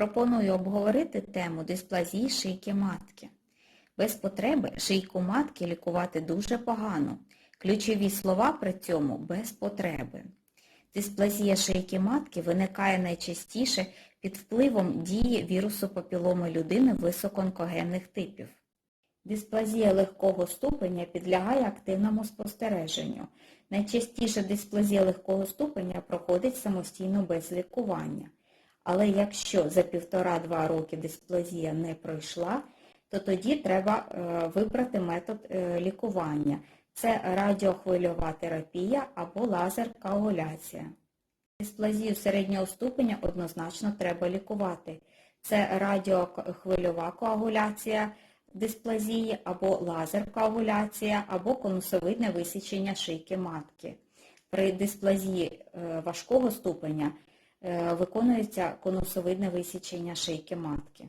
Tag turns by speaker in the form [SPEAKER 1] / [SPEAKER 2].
[SPEAKER 1] Пропоную обговорити тему дисплазії шийки матки. Без потреби шийку матки лікувати дуже погано. Ключові слова при цьому без потреби. Дисплазія шийки матки виникає найчастіше під впливом дії вірусу папіломи людини високоонкогенних типів. Дисплазія легкого ступеня підлягає активному спостереженню. Найчастіше дисплазія легкого ступеня проходить самостійно без лікування. Але якщо за півтора-два роки дисплазія не пройшла, то тоді треба е, вибрати метод е, лікування. Це радіохвильова терапія або лазер-коагуляція. Дисплазію середнього ступеня однозначно треба лікувати. Це радіохвильова коагуляція дисплазії або лазер-коагуляція, або конусовидне висічення шийки матки. При дисплазії е, важкого ступеня виконується конусовидне висічення шийки матки.